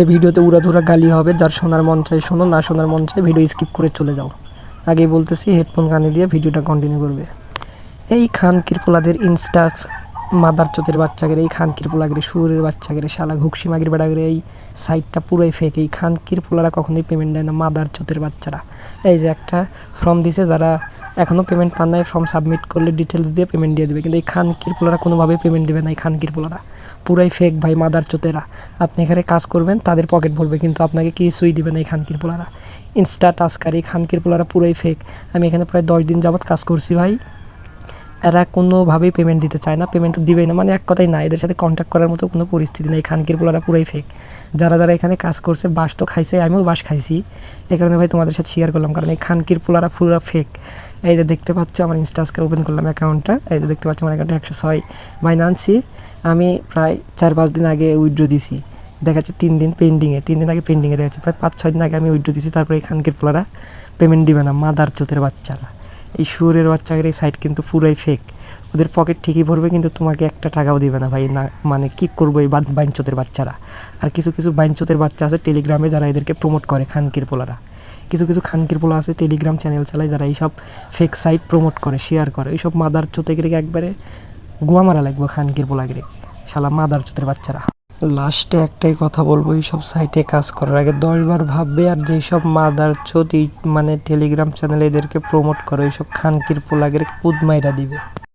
এই ভিডিওতে উড়াধুরা গালি হবে, যার শোনার মন চাই শোনো, না শোনার মন চাই ভিডিও স্কিপ করে চলে যাও। আগেই বলতেছি হেডফোন কানে দিয়ে ভিডিওটা কন্টিনিউ করবে। এই খান পোলাদের ইনস্টাস মাদার চোতের বাচ্চাকে এই খানকির পোলাগের সুরের বাচ্চাকে শালা ঘুকসি মাগির বেড়াগের, এই সাইডটা পুরোই ফেক এই খান পোলারা কখনোই পেমেন্ট দেয় না মাদার চোতের বাচ্চারা। এই যে একটা ফর্ম দিছে, যারা এখনও পেমেন্ট পান নাই ফর্ম সাবমিট করলে ডিটেলস দিয়ে পেমেন্ট দিয়ে দেবে। কিন্তু এই খানকির পোলারা কোনোভাবেই পেমেন্ট দেবে না, এই খানকির পোলারা। পুরাই ফেক ভাই মাদার চোতেরা। আপনি এখানে কাজ করবেন, তাদের পকেট ভরবে, কিন্তু আপনাকে কিছুই দেবে না এই খানকির পোলারা। ইনস্টা টাস্কার এই খানকির পোলারা পুরাই ফেক আমি এখানে প্রায় দশ দিন যাবৎ কাজ করছি ভাই। এরা কোনোভাবেই পেমেন্ট দিতে চায় না পেমেন্ট দিবেই না মানে এক কথাই না, এদের সাথে কন্ট্যাক্ট করার মতো কোনো পরিস্থিতি নেই। খানকির পোলারা পুরাই ফেক যারা যারা এখানে কাজ করছে বাস তো খাইছে, আমিও বাস খাইছি। এই কারণে ভাই তোমাদের সাথে শেয়ার করলাম, কারণ এই খানকির পোলারা পুরো ফেক এই যে দেখতে পাচ্ছ, আমার ইনস্টাস্কার ওপেন করলাম অ্যাকাউন্টটা এই যে দেখতে পাচ্ছ, আমার অ্যাকাউন্টে একশো ছয় বাইনান্সি আমি প্রায় চার পাঁচ দিন আগে উইড্রো দিছি। দেখা যাচ্ছে তিন দিন পেন্ডিংয়ে তিন দিন আগে পেন্ডিংয়ে দেখা যাচ্ছে প্রায় পাঁচ ছয় দিন আগে আমি উইড্রো দিছি, তারপরে এই খানকির পোলারা পেমেন্ট দিবে না, মাদার চোতের বাচ্চারা। এই সুরের বাচ্চাদের এই সাইট কিন্তু পুরাই ফেক ওদের পকেট ঠিকই ভরবে, কিন্তু তোমাকে একটা টাকাও দিবে না ভাই। না মানে কি করব এই বাইনচোতের বাচ্চারা? আর কিছু কিছু বাইনচোতের বাচ্চা আছে টেলিগ্রামে যারা এদেরকে প্রমোট করে, খানকির পোলারা। কিছু কিছু খানকির পোলা আছে টেলিগ্রাম চ্যানেল চালায়, যারা এইসব ফেক সাইট প্রমোট করে শেয়ার করে। এইসব মাদার চোতে গেলে একবারে গোয়া মারা লাগবে খানকির পোলাগিরে। শালা মাদার চোতের বাচ্চারা। লাস্টে একটাই কথা বলব, এইসব সাইটে কাজ করার আগে দশবার ভাববে আর যেই সব মাদার চোত মানে টেলিগ্রাম চ্যানেল এদেরকে প্রমোট করে এইসব খানকির পোলাগের কুদমাইরা দিবে।